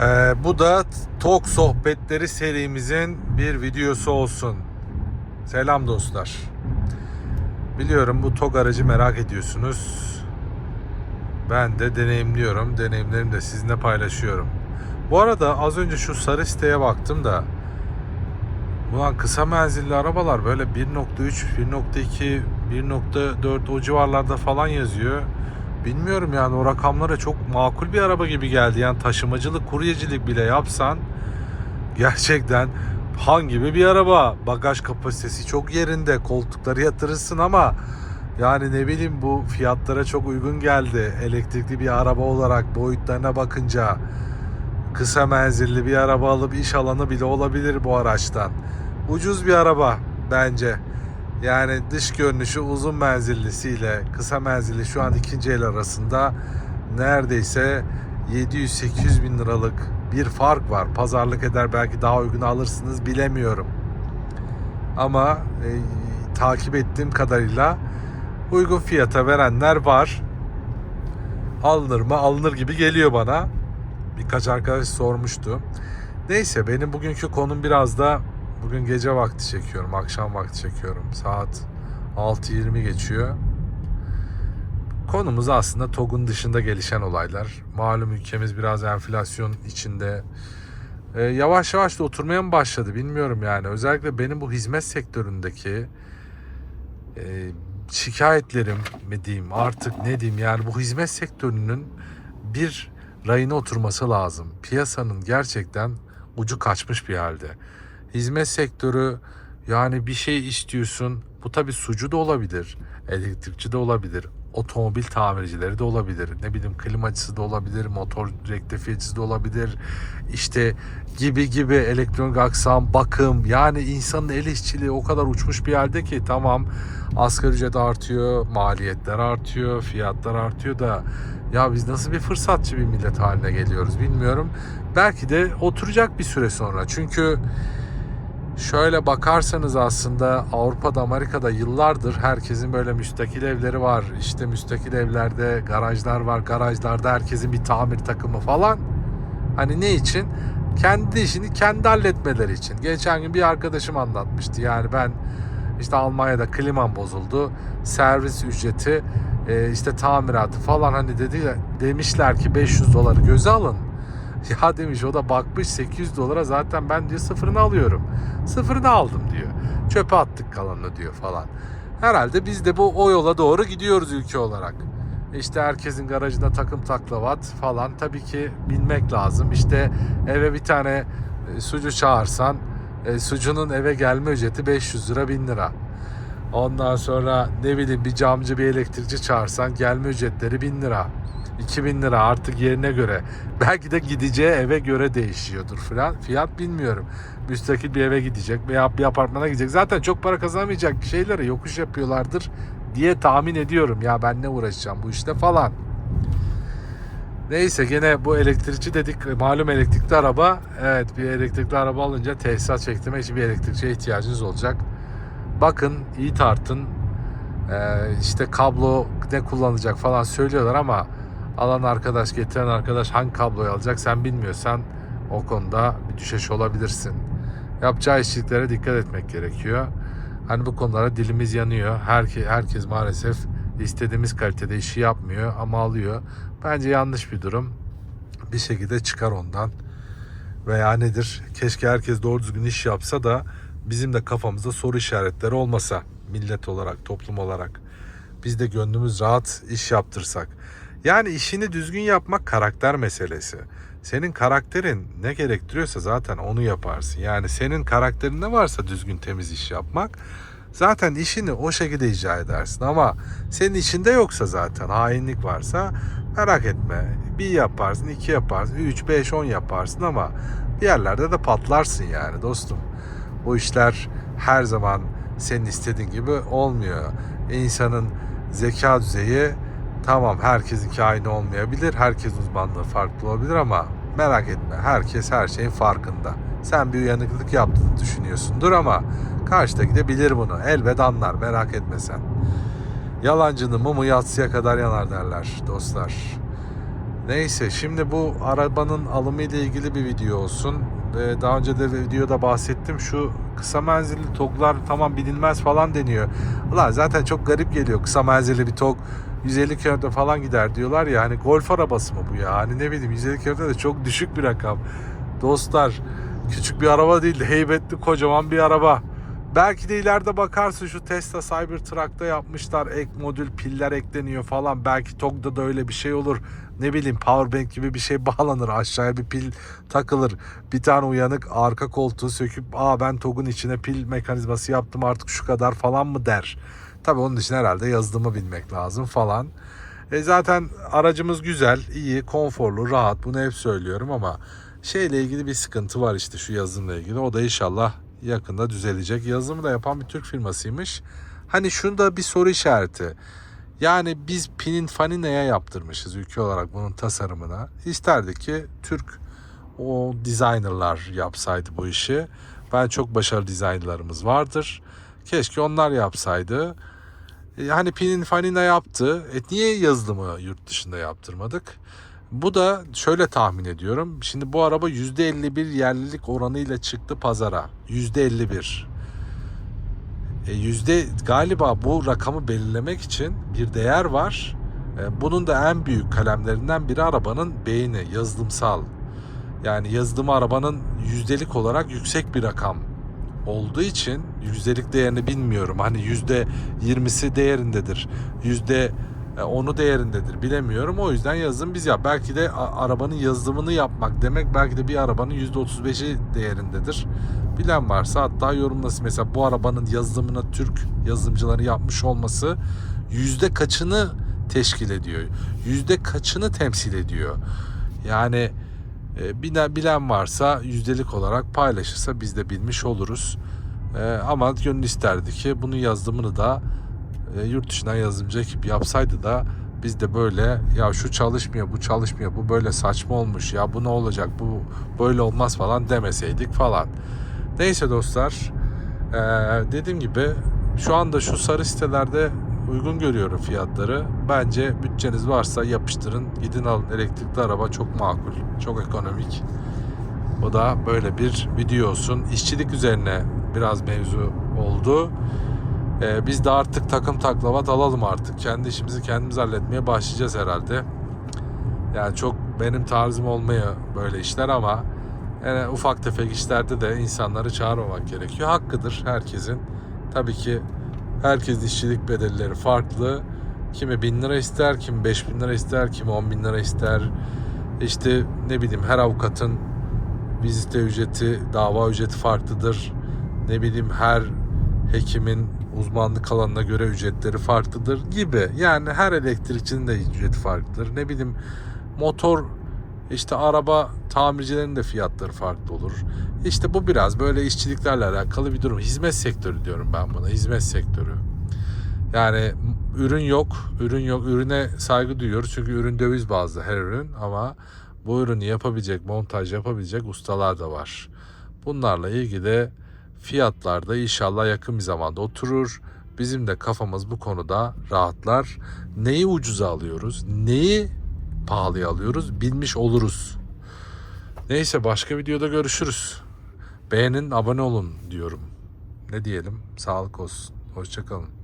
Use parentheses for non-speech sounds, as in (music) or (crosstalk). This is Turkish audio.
Ee, bu da Tok Sohbetleri serimizin bir videosu olsun. Selam dostlar. Biliyorum bu TOG aracı merak ediyorsunuz. Ben de deneyimliyorum. Deneyimlerimi de sizinle paylaşıyorum. Bu arada az önce şu sarı siteye baktım da Ulan kısa menzilli arabalar böyle 1.3, 1.2, 1.4 o civarlarda falan yazıyor. Bilmiyorum yani o rakamlara çok makul bir araba gibi geldi. Yani taşımacılık, kuryecilik bile yapsan gerçekten han gibi bir araba. Bagaj kapasitesi çok yerinde. Koltukları yatırırsın ama yani ne bileyim bu fiyatlara çok uygun geldi. Elektrikli bir araba olarak boyutlarına bakınca kısa menzilli bir araba alıp iş alanı bile olabilir bu araçtan. Ucuz bir araba bence. Yani dış görünüşü uzun menzillisiyle kısa menzilli şu an ikinci el arasında neredeyse 700-800 bin liralık bir fark var. Pazarlık eder belki daha uygun alırsınız bilemiyorum. Ama e, takip ettiğim kadarıyla uygun fiyata verenler var. Alınır mı? Alınır gibi geliyor bana. Birkaç arkadaş sormuştu. Neyse benim bugünkü konum biraz da bugün gece vakti çekiyorum. Akşam vakti çekiyorum. Saat 6.20 geçiyor. Konumuz aslında TOG'un dışında gelişen olaylar. Malum ülkemiz biraz enflasyon içinde. Ee, yavaş yavaş da oturmaya mı başladı bilmiyorum yani. Özellikle benim bu hizmet sektöründeki e, şikayetlerim mi diyeyim artık ne diyeyim yani bu hizmet sektörünün bir rayına oturması lazım. Piyasanın gerçekten ucu kaçmış bir halde. Hizmet sektörü yani bir şey istiyorsun. Bu tabi sucu da olabilir. Elektrikçi de olabilir. Otomobil tamircileri de olabilir. Ne bileyim klimacısı da olabilir. Motor rektifiyecisi de olabilir. İşte gibi gibi elektronik aksam, bakım. Yani insanın el işçiliği o kadar uçmuş bir halde ki tamam asgari ücret artıyor, maliyetler artıyor, fiyatlar artıyor da ya biz nasıl bir fırsatçı bir millet haline geliyoruz bilmiyorum. Belki de oturacak bir süre sonra. Çünkü şöyle bakarsanız aslında Avrupa'da, Amerika'da yıllardır herkesin böyle müstakil evleri var. İşte müstakil evlerde garajlar var. Garajlarda herkesin bir tamir takımı falan. Hani ne için? Kendi işini kendi halletmeleri için. Geçen gün bir arkadaşım anlatmıştı. Yani ben işte Almanya'da klimam bozuldu. Servis ücreti, e, işte tamiratı falan hani dedi demişler ki 500 doları göze alın. (laughs) Ya demiş o da bakmış 800 dolara zaten ben diyor sıfırını alıyorum. Sıfırını aldım diyor. Çöpe attık kalanını diyor falan. Herhalde biz de bu o yola doğru gidiyoruz ülke olarak. İşte herkesin garajında takım taklavat falan tabii ki bilmek lazım. İşte eve bir tane e, sucu çağırsan e, sucunun eve gelme ücreti 500 lira 1000 lira. Ondan sonra ne bileyim bir camcı bir elektrikçi çağırsan gelme ücretleri 1000 lira. 2000 lira artık yerine göre. Belki de gideceği eve göre değişiyordur falan. Fiyat bilmiyorum. Müstakil bir eve gidecek veya bir apartmana gidecek. Zaten çok para kazanamayacak şeyleri yokuş yapıyorlardır diye tahmin ediyorum. Ya ben ne uğraşacağım bu işte falan. Neyse gene bu elektrikçi dedik malum elektrikli araba. Evet bir elektrikli araba alınca tesisat çektirmek için bir elektrikçiye ihtiyacınız olacak. Bakın iyi tartın. Ee, işte kablo ne kullanacak falan söylüyorlar ama alan arkadaş getiren arkadaş hangi kabloyu alacak sen bilmiyorsan o konuda bir düşeş olabilirsin. Yapacağı işçiliklere dikkat etmek gerekiyor. Hani bu konulara dilimiz yanıyor. Herke, herkes maalesef istediğimiz kalitede işi yapmıyor ama alıyor. Bence yanlış bir durum. Bir şekilde çıkar ondan. Veya nedir? Keşke herkes doğru düzgün iş yapsa da bizim de kafamızda soru işaretleri olmasa millet olarak, toplum olarak. Biz de gönlümüz rahat iş yaptırsak. Yani işini düzgün yapmak karakter meselesi. Senin karakterin ne gerektiriyorsa zaten onu yaparsın. Yani senin karakterin ne varsa düzgün temiz iş yapmak zaten işini o şekilde icra edersin. Ama senin içinde yoksa zaten hainlik varsa merak etme. Bir yaparsın, iki yaparsın, üç, beş, on yaparsın ama bir yerlerde de patlarsın yani dostum. Bu işler her zaman senin istediğin gibi olmuyor. İnsanın zeka düzeyi tamam herkesinki aynı olmayabilir. Herkes uzmanlığı farklı olabilir ama merak etme. Herkes her şeyin farkında. Sen bir uyanıklık yaptığını düşünüyorsundur ama karşıdaki de bilir bunu. Elbet anlar merak etme sen. Yalancının mumu yatsıya kadar yanar derler dostlar. Neyse şimdi bu arabanın alımı ile ilgili bir video olsun. Ee, daha önce de videoda bahsettim. Şu kısa menzilli TOG'lar tamam bilinmez falan deniyor. Ulan zaten çok garip geliyor. Kısa menzilli bir TOG 150 km falan gider diyorlar ya. Hani golf arabası mı bu ya? Hani ne bileyim 150 km de çok düşük bir rakam. Dostlar küçük bir araba değil de heybetli kocaman bir araba. Belki de ileride bakarsın şu Tesla Cybertruck'ta yapmışlar ek modül piller ekleniyor falan. Belki TOG'da da öyle bir şey olur. Ne bileyim powerbank gibi bir şey (laughs) bağlanır aşağıya bir pil takılır. Bir tane uyanık arka koltuğu söküp aa ben TOG'un içine pil mekanizması yaptım artık şu kadar falan mı der. Tabii onun için herhalde yazdığımı bilmek lazım falan. E zaten aracımız güzel, iyi, konforlu, rahat. Bunu hep söylüyorum ama şeyle ilgili bir sıkıntı var işte şu yazılımla ilgili. O da inşallah yakında düzelecek. Yazılımı da yapan bir Türk firmasıymış. Hani şunda bir soru işareti. Yani biz pinin fanineye yaptırmışız ülke olarak bunun tasarımına. İsterdik ki Türk o designerlar yapsaydı bu işi. Ben çok başarılı designerlarımız vardır. Keşke onlar yapsaydı. E, Hani Pinin Fanina yaptı. E niye yazılımı yurt dışında yaptırmadık? Bu da şöyle tahmin ediyorum. Şimdi bu araba %51 yerlilik oranıyla çıktı pazara. %51. E, yüzde galiba bu rakamı belirlemek için bir değer var. E, bunun da en büyük kalemlerinden biri arabanın beyni, yazılımsal. Yani yazılımı arabanın yüzdelik olarak yüksek bir rakam olduğu için yüzdelik değerini bilmiyorum. Hani yüzde yirmisi değerindedir. Yüzde e, onu değerindedir bilemiyorum. O yüzden yazılım biz yap. Belki de arabanın yazılımını yapmak demek belki de bir arabanın yüzde otuz beşi değerindedir. Bilen varsa hatta yorumlasın. Mesela bu arabanın yazılımını Türk yazılımcıları yapmış olması yüzde kaçını teşkil ediyor? Yüzde kaçını temsil ediyor? Yani bilen, bilen varsa yüzdelik olarak paylaşırsa biz de bilmiş oluruz. E, ama gönül isterdi ki bunun yazılımını da e, yurt dışından yazılımcı ekip yapsaydı da biz de böyle ya şu çalışmıyor bu çalışmıyor bu böyle saçma olmuş ya bu ne olacak bu böyle olmaz falan demeseydik falan. Neyse dostlar e, dediğim gibi şu anda şu sarı sitelerde uygun görüyorum fiyatları. Bence bütçeniz varsa yapıştırın gidin alın elektrikli araba çok makul çok ekonomik. O da böyle bir video olsun. İşçilik üzerine biraz mevzu oldu. Ee, biz de artık takım taklavat alalım artık. Kendi işimizi kendimiz halletmeye başlayacağız herhalde. Yani çok benim tarzım olmaya böyle işler ama yani ufak tefek işlerde de insanları çağırmamak gerekiyor. Hakkıdır herkesin. Tabii ki herkesin işçilik bedelleri farklı. Kimi bin lira ister, kimi beş bin lira ister, kimi on bin lira ister. İşte ne bileyim her avukatın vizite ücreti, dava ücreti farklıdır. Ne bileyim her hekimin uzmanlık alanına göre ücretleri farklıdır gibi. Yani her elektrikçinin de ücreti farklıdır. Ne bileyim motor işte araba tamircilerin de fiyatları farklı olur. İşte bu biraz böyle işçiliklerle alakalı bir durum. Hizmet sektörü diyorum ben buna. Hizmet sektörü. Yani ürün yok, ürün yok. Ürüne saygı duyuyoruz çünkü ürün döviz bazlı her ürün ama bu ürünü yapabilecek, montaj yapabilecek ustalar da var. Bunlarla ilgili fiyatlar da inşallah yakın bir zamanda oturur. Bizim de kafamız bu konuda rahatlar. Neyi ucuza alıyoruz, neyi pahalıya alıyoruz bilmiş oluruz. Neyse başka videoda görüşürüz. Beğenin, abone olun diyorum. Ne diyelim? Sağlık olsun. Hoşçakalın.